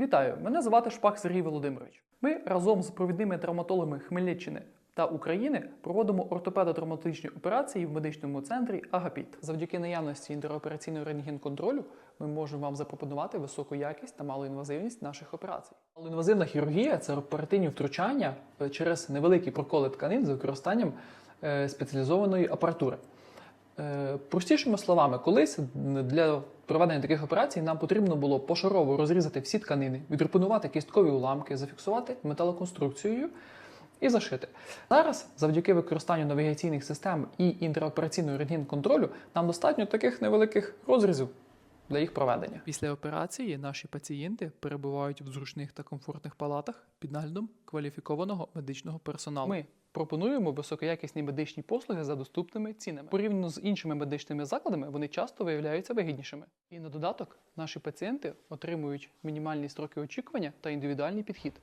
Вітаю! Мене звати Шпак Сергій Володимирович. Ми разом з провідними травматологами Хмельниччини та України проводимо ортопедо-травматичні операції в медичному центрі Агапіт. Завдяки наявності інтеропераційного рентген-контролю ми можемо вам запропонувати високу якість та малу інвазивність наших операцій. Малоінвазивна хірургія це оперативні втручання е, через невеликі проколи тканин з використанням е, спеціалізованої апаратури. Е, Простішими словами, колись для проведення таких операцій нам потрібно було пошарово розрізати всі тканини, відрепонувати кісткові уламки, зафіксувати металоконструкцією і зашити. Зараз, завдяки використанню навігаційних систем і інтеропераційного рентген-контролю, нам достатньо таких невеликих розрізів для їх проведення. Після операції наші пацієнти перебувають в зручних та комфортних палатах під наглядом кваліфікованого медичного персоналу. Ми пропонуємо високоякісні медичні послуги за доступними цінами. Порівняно з іншими медичними закладами, вони часто виявляються вигіднішими. І на додаток наші пацієнти отримують мінімальні строки очікування та індивідуальний підхід.